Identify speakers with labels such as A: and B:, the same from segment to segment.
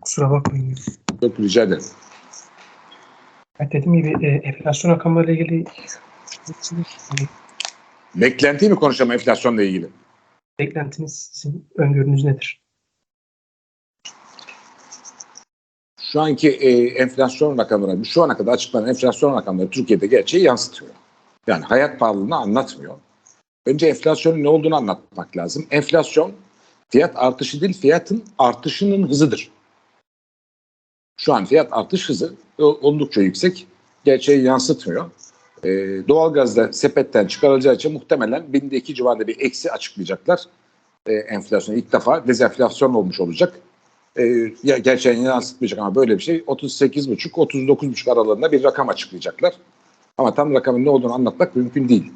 A: Kusura bakmayın.
B: Çok rica ederim.
A: Ben dediğim gibi e, enflasyon rakamlarıyla ilgili
B: Beklentiyi mi konuşalım enflasyonla ilgili?
A: beklentiniz, sizin öngörünüz nedir?
B: Şu anki e, enflasyon rakamları, şu ana kadar açıklanan enflasyon rakamları Türkiye'de gerçeği yansıtıyor. Yani hayat pahalılığını anlatmıyor. Önce enflasyonun ne olduğunu anlatmak lazım. Enflasyon fiyat artışı değil, fiyatın artışının hızıdır. Şu an fiyat artış hızı oldukça yüksek. Gerçeği yansıtmıyor. E, doğalgazda sepetten çıkarılacağı için muhtemelen binde iki civarında bir eksi açıklayacaklar. E, enflasyon ilk defa dezenflasyon olmuş olacak. E, ya gerçeğini yansıtmayacak ama böyle bir şey 38,5-39,5 aralığında bir rakam açıklayacaklar. Ama tam rakamın ne olduğunu anlatmak mümkün değil.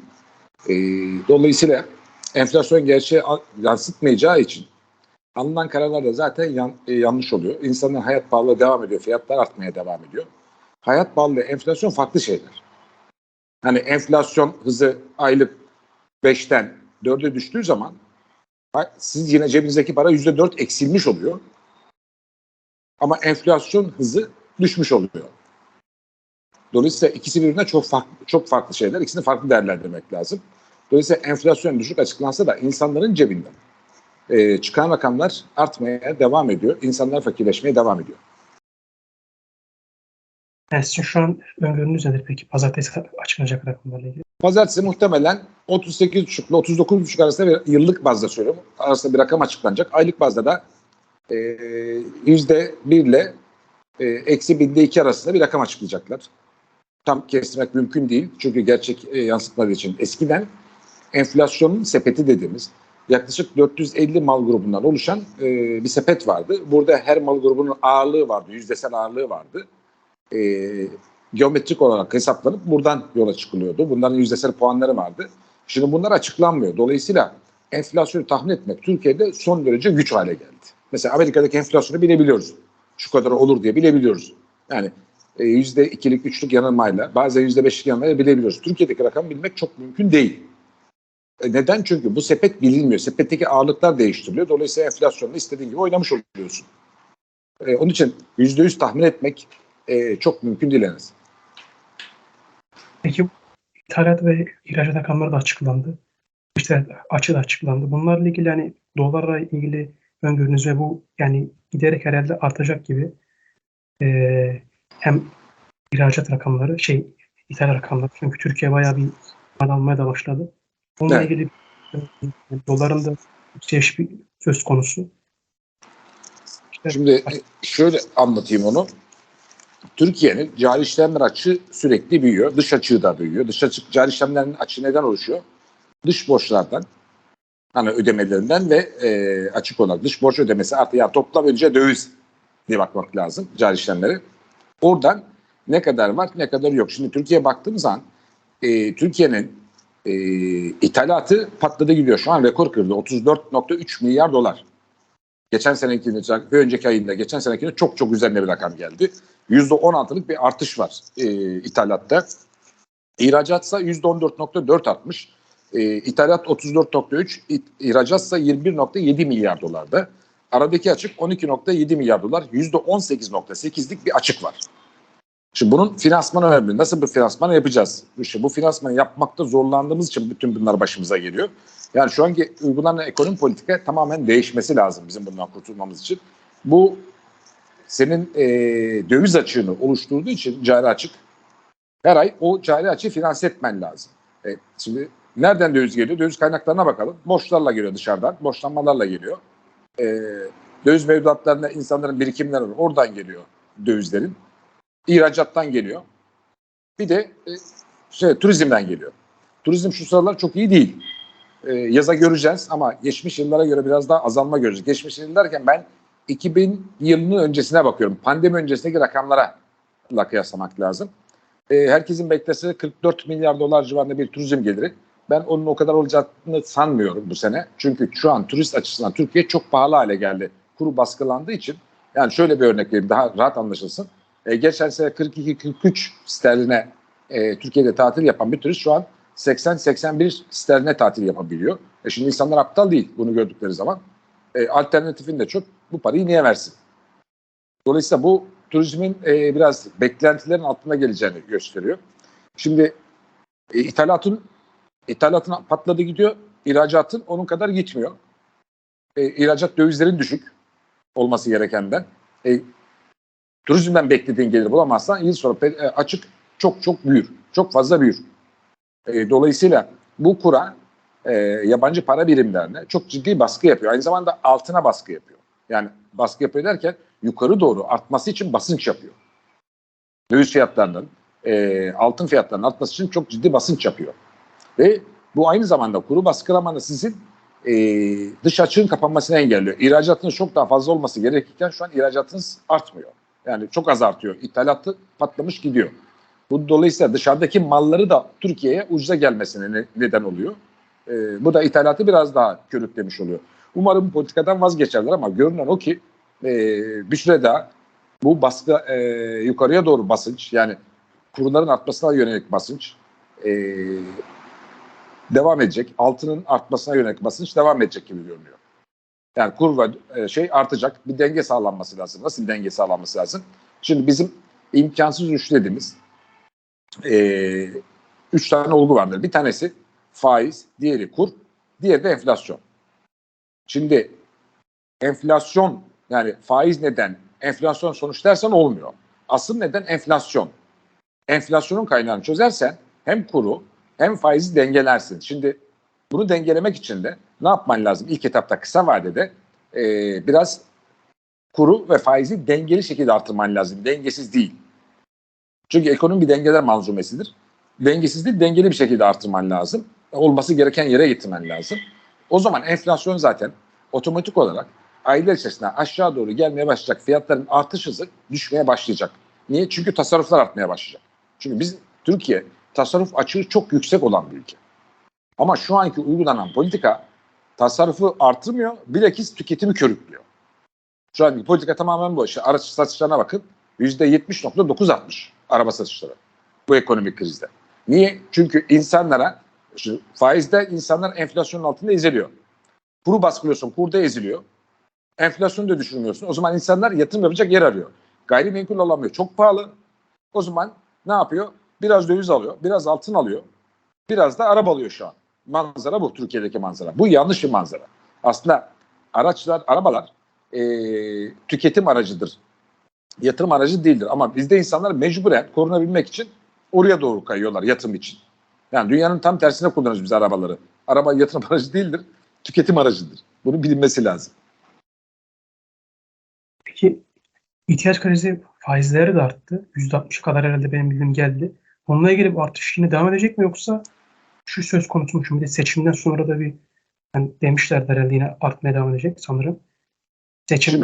B: E, dolayısıyla enflasyon gerçeği yansıtmayacağı için alınan kararlar da zaten yan- e, yanlış oluyor. İnsanların hayat pahalılığı devam ediyor, fiyatlar artmaya devam ediyor. Hayat pahalılığı, enflasyon farklı şeyler. Hani enflasyon hızı aylık 5'ten 4'e düştüğü zaman siz yine cebinizdeki para %4 eksilmiş oluyor. Ama enflasyon hızı düşmüş oluyor. Dolayısıyla ikisi birbirine çok farklı, çok farklı şeyler. İkisini farklı değerlendirmek lazım. Dolayısıyla enflasyon düşük açıklansa da insanların cebinden e, çıkan rakamlar artmaya devam ediyor. İnsanlar fakirleşmeye devam ediyor.
A: Yani sizin şu an öngörünüz nedir peki? Pazartesi açıklanacak rakamlarla ilgili.
B: Pazartesi muhtemelen 38,5 ile 39,5 arasında bir yıllık bazda söylüyorum. Arasında bir rakam açıklanacak. Aylık bazda da e, yüzde bir ile e, eksi binde iki arasında bir rakam açıklayacaklar. Tam kestirmek mümkün değil. Çünkü gerçek e, yansıtmadığı için. Eskiden enflasyonun sepeti dediğimiz yaklaşık 450 mal grubundan oluşan e, bir sepet vardı. Burada her mal grubunun ağırlığı vardı. Yüzdesel ağırlığı vardı. E, geometrik olarak hesaplanıp buradan yola çıkılıyordu. Bunların yüzdesel puanları vardı. Şimdi bunlar açıklanmıyor. Dolayısıyla enflasyonu tahmin etmek Türkiye'de son derece güç hale geldi. Mesela Amerika'daki enflasyonu bilebiliyoruz. Şu kadar olur diye bilebiliyoruz. Yani e, yüzde ikilik, üçlük yanılmayla, bazen yüzde beşlik yanılmayla bilebiliyoruz. Türkiye'deki rakam bilmek çok mümkün değil. E, Neden? Çünkü bu sepet bilinmiyor. Sepetteki ağırlıklar değiştiriliyor. Dolayısıyla enflasyonda istediğin gibi oynamış oluyorsun. E, onun için yüzde yüz tahmin etmek e, çok mümkün değil en az.
A: Peki ithalat ve ihracat rakamları da açıklandı. İşte açı da açıklandı. Bunlarla ilgili hani dolarla ilgili öngörünüz ve bu yani giderek herhalde artacak gibi Ee, hem ihracat rakamları şey ithal rakamları çünkü Türkiye bayağı bir almaya da başladı. Bununla
B: Evet.
A: ilgili doların da yükseliş bir söz konusu. İşte
B: Şimdi e, şöyle anlatayım onu. Türkiye'nin cari işlemler açığı sürekli büyüyor. Dış açığı da büyüyor. Dış açık cari işlemlerin açığı neden oluşuyor? Dış borçlardan, hani ödemelerinden ve e, açık olarak dış borç ödemesi artı yani toplam önce döviz diye bakmak lazım cari işlemleri. Oradan ne kadar var ne kadar yok. Şimdi Türkiye'ye baktığımız zaman e, Türkiye'nin e, ithalatı patladı gidiyor. Şu an rekor kırdı. 34.3 milyar dolar. Geçen senekinin, bir önceki ayında, geçen senekinin çok çok üzerine bir rakam geldi. %16'lık bir artış var e, ithalatta. İhracatsa %14.4 artmış. E, ithalat 34.3, it- ihracatsa 21.7 milyar dolarda. Aradaki açık 12.7 milyar dolar, %18.8'lik bir açık var. Şimdi bunun finansmanı önemli. Nasıl bir finansman yapacağız? İşte bu finansmanı yapmakta zorlandığımız için bütün bunlar başımıza geliyor. Yani şu anki uygulanan ekonomi politika tamamen değişmesi lazım bizim bundan kurtulmamız için. Bu senin e, döviz açığını oluşturduğu için cari açık her ay o cari açığı finanse etmen lazım. E, şimdi nereden döviz geliyor? Döviz kaynaklarına bakalım. Borçlarla geliyor dışarıdan. Borçlanmalarla geliyor. E, döviz mevduatlarında insanların birikimleri var. Oradan geliyor dövizlerin. İhracattan geliyor. Bir de e, şey, turizmden geliyor. Turizm şu sıralar çok iyi değil. E, yaza göreceğiz ama geçmiş yıllara göre biraz daha azalma göreceğiz. Geçmiş yıl derken ben 2000 yılının öncesine bakıyorum. Pandemi öncesindeki rakamlara la kıyaslamak lazım. E, herkesin beklese 44 milyar dolar civarında bir turizm geliri. Ben onun o kadar olacağını sanmıyorum bu sene. Çünkü şu an turist açısından Türkiye çok pahalı hale geldi. Kuru baskılandığı için. Yani şöyle bir örnek vereyim daha rahat anlaşılsın. E, geçen sene 42-43 sterline e, Türkiye'de tatil yapan bir turist şu an 80-81 sterline tatil yapabiliyor. E şimdi insanlar aptal değil bunu gördükleri zaman. E, alternatifin de çok. Bu parayı niye versin? Dolayısıyla bu turizmin e, biraz beklentilerin altına geleceğini gösteriyor. Şimdi e, ithalatın ithalatın patladı gidiyor. İhracatın onun kadar gitmiyor. E, ihracat dövizlerin düşük olması gerekenden. E, turizmden beklediğin gelir bulamazsan yıl sonra e, açık çok çok büyür. Çok fazla büyür. E, dolayısıyla bu kura e, yabancı para birimlerine çok ciddi baskı yapıyor. Aynı zamanda altına baskı yapıyor. Yani baskı yapıyor derken yukarı doğru artması için basınç yapıyor. Döviz fiyatlarının, altın fiyatlarının artması için çok ciddi basınç yapıyor. Ve bu aynı zamanda kuru baskılamanın sizin e, dış açığın kapanmasını engelliyor. İhracatınız çok daha fazla olması gerekirken şu an ihracatınız artmıyor. Yani çok az artıyor. İthalatı patlamış gidiyor. Bu dolayısıyla dışarıdaki malları da Türkiye'ye ucuza gelmesine ne- neden oluyor. E, bu da ithalatı biraz daha körüklemiş oluyor. Umarım bu politikadan vazgeçerler ama görünen o ki e, bir süre daha bu baskı e, yukarıya doğru basınç yani kurların artmasına yönelik basınç e, devam edecek. Altının artmasına yönelik basınç devam edecek gibi görünüyor. Yani kur ve e, şey artacak. Bir denge sağlanması lazım. Nasıl bir denge sağlanması lazım? Şimdi bizim imkansız üç dediğimiz e, üç tane olgu vardır. Bir tanesi faiz, diğeri kur, diğeri de enflasyon. Şimdi enflasyon yani faiz neden, enflasyon sonuç dersen olmuyor. Asıl neden enflasyon. Enflasyonun kaynağını çözersen hem kuru hem faizi dengelersin. Şimdi bunu dengelemek için de ne yapman lazım? İlk etapta kısa vadede e, biraz kuru ve faizi dengeli şekilde artırman lazım. Dengesiz değil. Çünkü ekonomi bir dengeler manzumesidir. Dengesiz değil, dengeli bir şekilde artırman lazım. Olması gereken yere getirmen lazım. O zaman enflasyon zaten otomatik olarak aylar içerisinde aşağı doğru gelmeye başlayacak. Fiyatların artış hızı düşmeye başlayacak. Niye? Çünkü tasarruflar artmaya başlayacak. Çünkü biz Türkiye tasarruf açığı çok yüksek olan bir ülke. Ama şu anki uygulanan politika tasarrufu artırmıyor, bilakis tüketimi körüklüyor. Şu anki politika tamamen bu. İşte araç satışlarına bakın. %70.9 artmış araba satışları bu ekonomik krizde. Niye? Çünkü insanlara şu faizde insanlar enflasyonun altında eziliyor. Kuru baskılıyorsun, kurda eziliyor. Enflasyonu da düşürmüyorsun. O zaman insanlar yatırım yapacak yer arıyor. Gayrimenkul alamıyor. Çok pahalı. O zaman ne yapıyor? Biraz döviz alıyor, biraz altın alıyor. Biraz da araba alıyor şu an. Manzara bu Türkiye'deki manzara. Bu yanlış bir manzara. Aslında araçlar, arabalar eee, tüketim aracıdır. Yatırım aracı değildir. Ama bizde insanlar mecburen korunabilmek için oraya doğru kayıyorlar yatırım için. Yani dünyanın tam tersine kullanıyoruz biz arabaları. Araba yatırım aracı değildir, tüketim aracıdır. Bunun bilinmesi lazım.
A: Peki ihtiyaç krizi faizleri de arttı. %60 kadar herhalde benim bildiğim geldi. Onunla ilgili artış yine devam edecek mi yoksa şu söz konusu mu? Şimdi seçimden sonra da bir hani demişler herhalde yine artmaya devam edecek sanırım. Seçim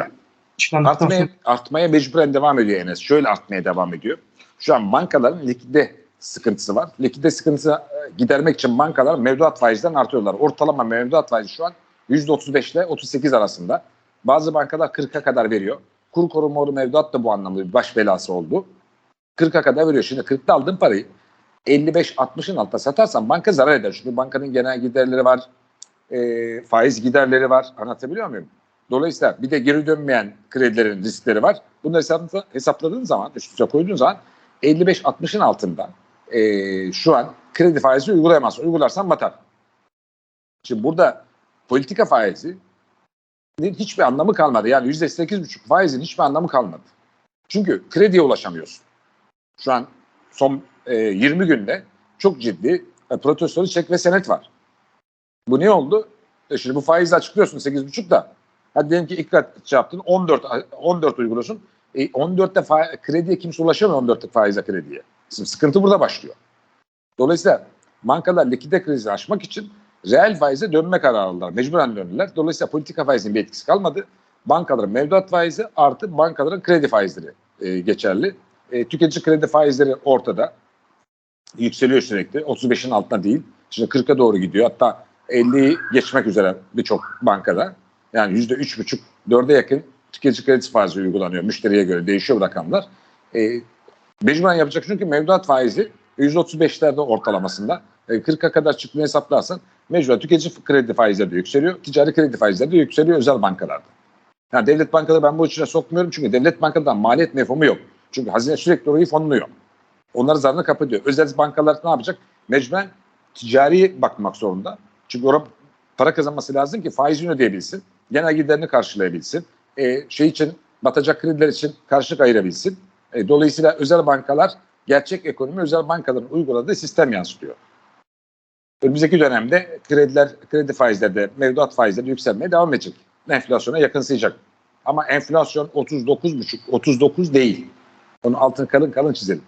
A: açıklandıktan
B: artmaya,
A: sonra
B: artmaya mecburen devam ediyor Enes. Şöyle artmaya devam ediyor. Şu an bankaların likide sıkıntısı var. Likide sıkıntısı e, gidermek için bankalar mevduat faizden artıyorlar. Ortalama mevduat faizi şu an %35 ile 38 arasında. Bazı bankalar 40'a kadar veriyor. Kur korumalı mevduat da bu anlamda bir baş belası oldu. 40'a kadar veriyor. Şimdi 40'ta aldığın parayı 55-60'ın altına satarsan banka zarar eder. Çünkü bankanın genel giderleri var, e, faiz giderleri var. Anlatabiliyor muyum? Dolayısıyla bir de geri dönmeyen kredilerin riskleri var. Bunları hesapla, hesapladığın zaman, üst üste koyduğun zaman 55-60'ın altında e, şu an kredi faizi uygulayamazsın. Uygularsan batar. Şimdi burada politika faizi hiçbir anlamı kalmadı. Yani %8,5 faizin hiçbir anlamı kalmadı. Çünkü krediye ulaşamıyorsun. Şu an son e, 20 günde çok ciddi e, protestolu çek ve senet var. Bu ne oldu? E şimdi bu faizi açıklıyorsun 8,5 da. Hadi diyelim ki ilk kat şey yaptın 14 14 uyguluyorsun. E 14'te fa- krediye kimse ulaşamıyor 14'lük faize krediye. Şimdi sıkıntı burada başlıyor. Dolayısıyla bankalar likide krizi aşmak için reel faize dönme kararı aldılar. Mecburen döndüler. Dolayısıyla politika faizinin bir etkisi kalmadı. Bankaların mevduat faizi artı bankaların kredi faizleri e, geçerli. E, tüketici kredi faizleri ortada. Yükseliyor sürekli. 35'in altına değil. Şimdi 40'a doğru gidiyor. Hatta 50'yi geçmek üzere birçok bankada. Yani %3,5, 4'e yakın tüketici kredi faizi uygulanıyor. Müşteriye göre değişiyor bu rakamlar. E, mecburen yapacak çünkü mevduat faizi %35'lerde ortalamasında. E, 40'a kadar çıktığını hesaplarsan mecburen tüketici kredi faizleri de yükseliyor. Ticari kredi faizleri de yükseliyor özel bankalarda. Yani devlet bankaları ben bu içine sokmuyorum çünkü devlet bankadan maliyet mefhumu yok. Çünkü hazine sürekli orayı fonluyor. Onları zararını kapatıyor. Özel bankalar ne yapacak? Mecburen ticari bakmak zorunda. Çünkü orada para kazanması lazım ki faizini ödeyebilsin. Genel giderini karşılayabilsin. E, şey için batacak krediler için karşılık ayırabilsin. E, dolayısıyla özel bankalar gerçek ekonomi özel bankaların uyguladığı sistem yansıtıyor. Önümüzdeki dönemde krediler, kredi faizleri de, mevduat faizleri yükselmeye devam edecek. Enflasyona yakınsayacak. Ama enflasyon 39,5, 39 değil. Onun altını kalın kalın çizelim.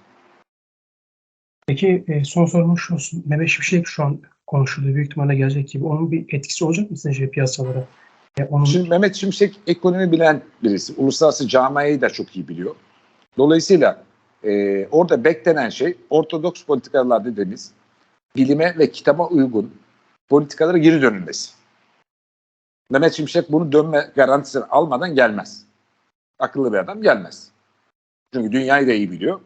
A: Peki e, son sorum şu olsun. Mehmet Şimşek şu an konuşuluyor. Büyük ihtimalle gelecek gibi. Onun bir etkisi olacak mı sizce piyasalara? E, onun
B: Şimdi Mehmet Şimşek ekonomi bilen birisi. Uluslararası camiayı da çok iyi biliyor. Dolayısıyla e, orada beklenen şey ortodoks politikalar dediğimiz bilime ve kitaba uygun politikalara geri dönülmesi. Mehmet Şimşek bunu dönme garantisini almadan gelmez. Akıllı bir adam gelmez. Çünkü dünyayı da iyi biliyor.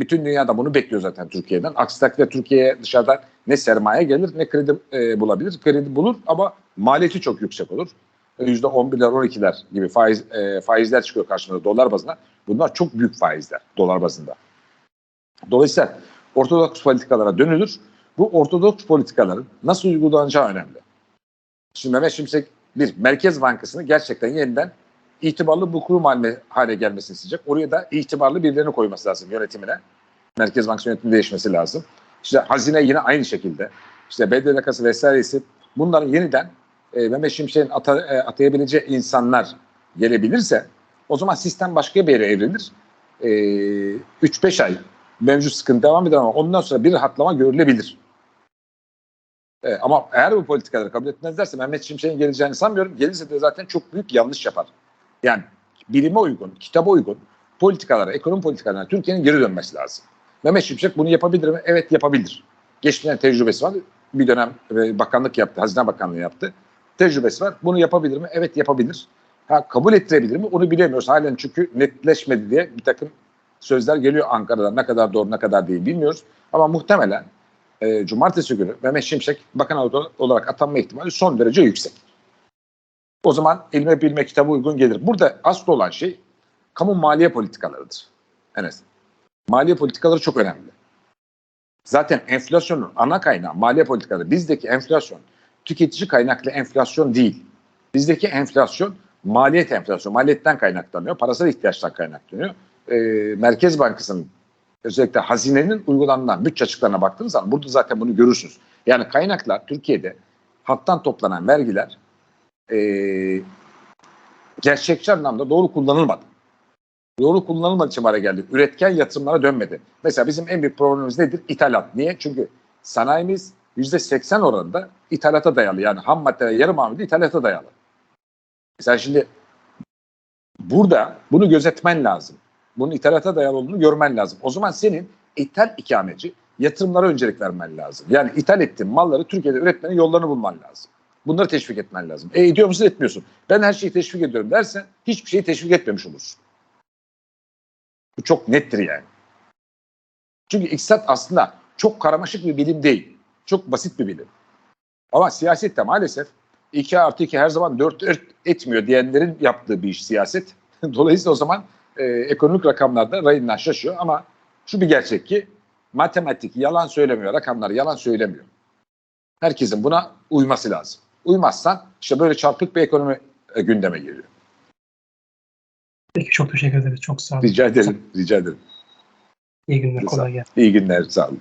B: Bütün dünyada bunu bekliyor zaten Türkiye'den. Aksi takdirde Türkiye'ye dışarıdan ne sermaye gelir ne kredi e, bulabilir. Kredi bulur ama maliyeti çok yüksek olur. %11'ler 12'ler gibi faiz e, faizler çıkıyor karşımıza dolar bazında. Bunlar çok büyük faizler dolar bazında. Dolayısıyla ortodoks politikalara dönülür. Bu ortodoks politikaların nasıl uygulanacağı önemli. Şimdi Mehmet Şimşek bir Merkez Bankası'nı gerçekten yeniden itibarlı bir kurum haline, hale gelmesini isteyecek. Oraya da itibarlı birilerini koyması lazım yönetimine. Merkez Bankası yönetiminin değişmesi lazım. İşte hazine yine aynı şekilde. İşte BDDK'sı vesairesi bunların yeniden e, Mehmet Şimşek'in ata, e, atayabileceği insanlar gelebilirse o zaman sistem başka bir yere evrilir. E, 3-5 ay mevcut sıkıntı devam eder ama ondan sonra bir rahatlama görülebilir. E, ama eğer bu politikaları kabul etmezlerse Mehmet Şimşek'in geleceğini sanmıyorum. Gelirse de zaten çok büyük yanlış yapar. Yani bilime uygun, kitaba uygun politikalara, ekonomi politikalarına Türkiye'nin geri dönmesi lazım. Mehmet Şimşek bunu yapabilir mi? Evet yapabilir. Geçmişten tecrübesi var. Bir dönem e, bakanlık yaptı, Hazine Bakanlığı yaptı. Tecrübesi var. Bunu yapabilir mi? Evet yapabilir. Ha, kabul ettirebilir mi? Onu bilemiyoruz. Halen çünkü netleşmedi diye bir takım sözler geliyor Ankara'dan. Ne kadar doğru ne kadar değil bilmiyoruz. Ama muhtemelen e, cumartesi günü Mehmet Şimşek bakan olarak atanma ihtimali son derece yüksek. O zaman ilme bilme kitabı uygun gelir. Burada asıl olan şey kamu maliye politikalarıdır. Enes. Maliye politikaları çok önemli. Zaten enflasyonun ana kaynağı maliye politikaları. Bizdeki enflasyon tüketici kaynaklı enflasyon değil. Bizdeki enflasyon maliyet enflasyon. Maliyetten kaynaklanıyor. Parasal ihtiyaçtan kaynaklanıyor. Ee, Merkez Bankası'nın özellikle hazinenin uygulanan bütçe açıklarına baktığınız zaman burada zaten bunu görürsünüz. Yani kaynaklar Türkiye'de halktan toplanan vergiler e, gerçekçi anlamda doğru kullanılmadı. Doğru kullanılmadığı için hale geldi. Üretken yatırımlara dönmedi. Mesela bizim en büyük problemimiz nedir? İthalat. Niye? Çünkü sanayimiz %80 oranında ithalata dayalı. Yani ham madde yarım mamulde ithalata dayalı. Mesela şimdi burada bunu gözetmen lazım. Bunun ithalata dayalı olduğunu görmen lazım. O zaman senin ithal ikameci yatırımlara öncelik vermen lazım. Yani ithal ettiğin malları Türkiye'de üretmenin yollarını bulman lazım. Bunları teşvik etmen lazım. E ediyor musun etmiyorsun. Ben her şeyi teşvik ediyorum dersen hiçbir şeyi teşvik etmemiş olursun. Bu çok nettir yani. Çünkü iktisat aslında çok karmaşık bir bilim değil. Çok basit bir bilim. Ama siyasette maalesef 2 artı 2 her zaman 4 etmiyor diyenlerin yaptığı bir iş siyaset. Dolayısıyla o zaman e, ekonomik rakamlarda rayından şaşıyor ama şu bir gerçek ki matematik yalan söylemiyor, rakamlar yalan söylemiyor. Herkesin buna uyması lazım. Uymazsan işte böyle çarpık bir ekonomi e, gündeme geliyor.
A: Peki çok teşekkür ederiz. Çok sağ olun.
B: Rica ederim, rica ederim.
A: İyi günler. Kolay gelsin.
B: İyi günler, sağ olun.